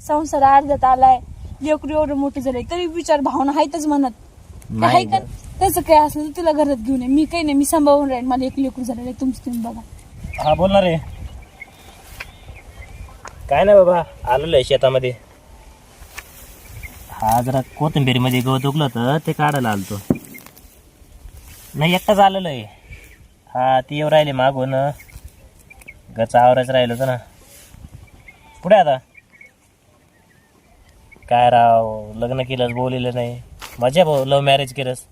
संसार अर्ध्यात आलाय. लेकरू एवढं मोठं झालंय. तरी विचार भावना आहेतच म्हणत. आहे का? त्याचं काय असलं तर तिला घरात घेऊन ये. मी काही नाही. मी सांभाळून राहील मला एक लेकरू झालेलं आहे. तुमचं तुम्ही बघा. हा बोलणार रे. काय नाही बाबा. आलेलो आहे शेतामध्ये. हा जरा कोथिंबीरीमध्ये गवत उगलं होतं. ते काढायला आलतो. नाही एकटाच आलेलो आहे. हा ती येऊ राहिली मागून. गच आवरायचं राहिलं होतं ना. पुढे आता. काय राव लग्न केलंस बोललेलं नाही. मजा भाऊ लव्ह मॅरेज केलंस.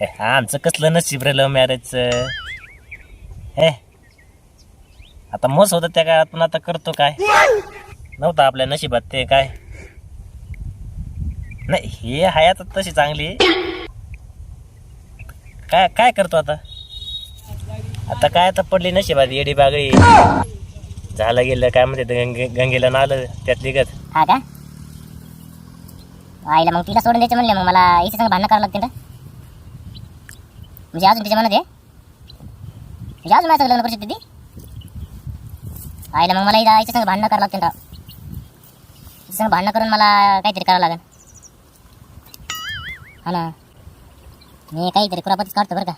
हे आमचं कसलं नशीब रे लव्ह मॅरेजचं हे आता मस्त होतं त्या काळात पण आता करतो काय? नव्हतं आपल्या नशिबात ते काय? नाही हे आहे आता तशी चांगली. काय काय करतो आता? आता काय आता पडली नशिबात येडी बागळी झालं गेलं काय म्हणते गंगे गंगेला नालं त्यात लिगत हा का? आईला मग तिला सोडून द्यायचं म्हणले मग मला हिच्या संग भांडणं करावं लागते ना. म्हणजे अजून तिच्या मनात आहे? म्हणजे अजून माझं लग्न करू शकते ती? आईला मग मला इथं आईच्या संग भांडणं करावं लागते ना तिच्या संग भांडणं करून मला काहीतरी करावं लागेल. हा ना. मी काहीतरी कुरापतीच काढतो बरं का.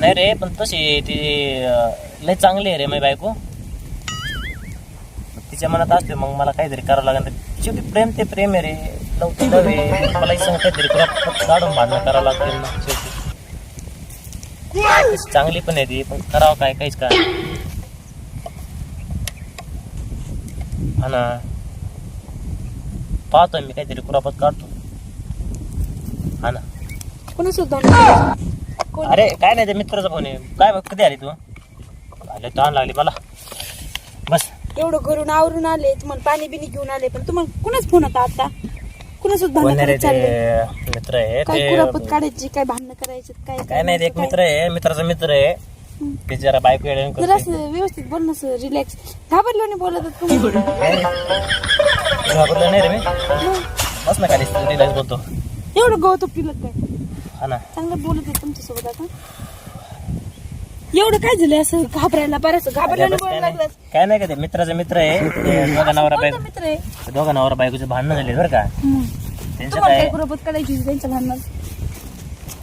नाही रे पण तशी ती लय चांगली आहे रे माझी बायको. तिच्या मनात असते मग मला काहीतरी करावं लागेल. शेवटी प्रेम ते प्रेम आहे रे. लवकर लव आहे मला ही संग काहीतरी कुरापत काढून भांडणं करावं लागतील ना. शेवटी चांगली पण आहे ती पण करावं काय काहीच काय. हा ना. पाहतोय मी काहीतरी कुरापत काढतो. हा ना. कोण? अरे काय नाही ते मित्राचा फोन आहे. काय बघ कधी आली तू? आले ताण लागली मला. बस. एवढं घरून आवरून आले तुम्हाला पाणी बिनी घेऊन आले पण तुम्हाला कुणाच फोन होता आता? कोण ते मित्र आहे काय कुरापत ते काढायची काय भांडणं करायचं काय काय नाही ते एक? मित्र आहे मित्राचा मित्र आहे. हम्म. ते जरा बायको येडे जरा असं व्यवस्थित बोल ना सर रिलॅक्स घाबरलो नाही बोलत आहेत तुम्ही? घाबरलं नाही रे मी. बस ना खाली रिलॅक्स बोलतो. एवढं गवत पिलत काय? हा ना. चांगलं बोलत आहे तुमच्यासोबत आता. एवढं काय झालं? असं घाबरायला बरं घाबरल्याने बस काय बोलायला नाही. लागलास. काय नाही का ते मित्राचा मित्र आहे ते दोघा नवरा बायको मित्र आहे ते दोघा नवरा बायकोचे भांडणं झाले बरं का. त्यांचं तुम्हाला काय काय कुरापत काढायची होती त्यांच्या भांडणात?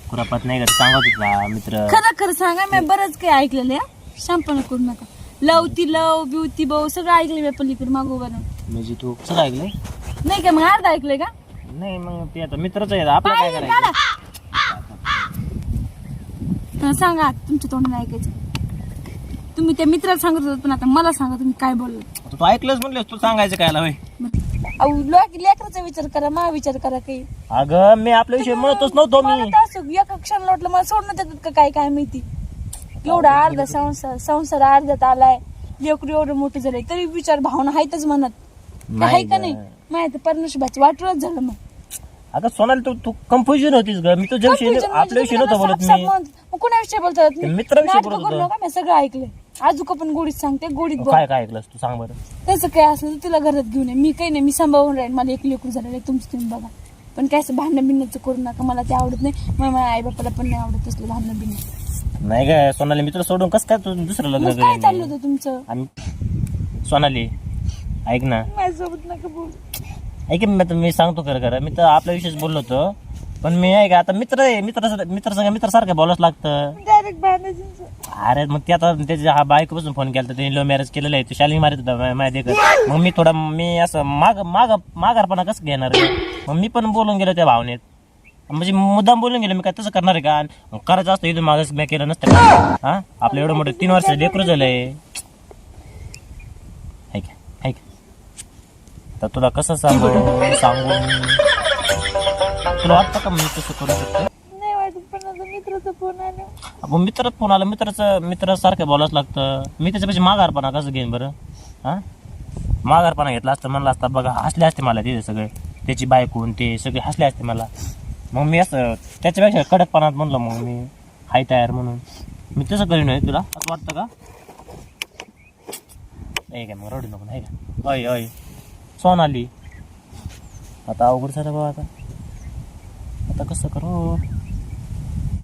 कुरापत नाही का सांगत होता मित्र. खरं खरं सांगा मी बरंच काही ऐकलेलं आहे. शांपणा करू नका. लव ती लव ब्युटी भाऊ सगळं ऐकलं मी पलीकडे मागो बरं म्हणजे तू सगळं ऐकलंय? नाही का मग अर्ध ऐकलंय का? नाही मग ते आता मित्रच आहे आपलं काय करायचं? काढा सांगा तुमच्या तोंडाने ऐकायचं. तुम्ही त्या मित्राला सांगत होतात पण आता मला सांगा तुम्ही काय बोललो आता तू ऐकलंच म्हणलेस तू सांगायचं काय होय अहो लोक लेकराचा विचार करा मा विचार करा काही. अगं मी आपल्या विषयी म्हणतच नव्हतो मला मी. तर असं एका क्षणाला वाटलं मला सोडण्यात येतात का काय काय माहिती? एवढा अर्धा संसार संसार अर्ध्यात आलाय. लेकरू एवढं मोठं झालंय तरी विचार भावना आहेतच म्हणत. नाही आहे का. नाही? माहिती परमेश्वराची वाटूनच झालं मग. अगं सोनाली तू तू कन्फ्युजन होतीस ग. मी तुझ्या विषयी Confusion म्हणजे आपल्या विषयी तुम्ही नव्हतं बोलत मी. मग कुणाविषयी बोलतात मित्राविषयी नाटकं बोलत करू होतो. नका मी सगळं ऐकलंय. आजू पण गोडीत सांगते गोडीत बोल. काय काय ऐकलंस तू? सांग बरं. त्याचं काय असलं तर तिला घरात घेऊन ये. मी काही नाही मी सांभाळून राहील मला एक लेकरू झालेलं आहे तुमचं तुम्ही बघा. पण काय असं भांडणं बिंडण्याचं करू नका. मला ते आवडत नाही. मग माझ्या आई बापाला पण नाही आवडत असलं भांडणं बिंडणं. नाही काय सोनाली मित्र सोडून कसं काय तू दुसरं लग्न मग काय चाललं होतं तुमचं? आम्ही सोनाली ऐक ना. माझ्यासोबत नका बोल. ऐक मी आता मी सांगतो खरं खरं. मी तर आपल्या विषयीच बोललो होतो. पण मी आहे का आता मित्र आहे. मित्र मित्र संग मित्रासारखं बोलावंच लागतं. डायरेक्ट अरे मग ते आता त्याच्या हा बायकोपासून फोन केला त्यांनी लव्ह मॅरेज केलेलं आहे. तू शालिंग मारित होता मा- माझ्या देखत. मग मी थोडा मी असं माग माग माघारपणा कसं घेणार? मग मी पण बोलून गेलो त्या भावनेत. म्हणजे मुद्दाम बोलून गेलो मी काय तसं करणार आहे का? करायचं असतं इथून मागच मी केलं नसतं का? हा? आपलं एवढं मोठं तीन वर्ष लेकरू झालंय ऐक ऐक तर तुला कसं सांगू? सांगून तुला वाटतं का मी तसं करू शकतो? नाही वाटत पण आता मित्राचा फोन आला. मित्र फोन आला मित्राचं मित्रासारखं बोलावंच लागतं. मी त्याच्यापेक्षा माघारपणा कसं घेईन बरं? हा? माघारपणा घेतला असतं म्हणलं असतं बघा हसले असते मला तिथे सगळे. त्याची बायकून ते सगळे हसले असते मला. मग मी असं त्याच्यापेक्षा कडकपणात म्हणलं मग मी हाय तयार म्हणून. मी तसं करीन होय तुला? असं वाटतं का? नाही काय मग रडू नको नाही का? अय अय सोनाली आता अवघड झालं बाबा आता. आता कसं करू?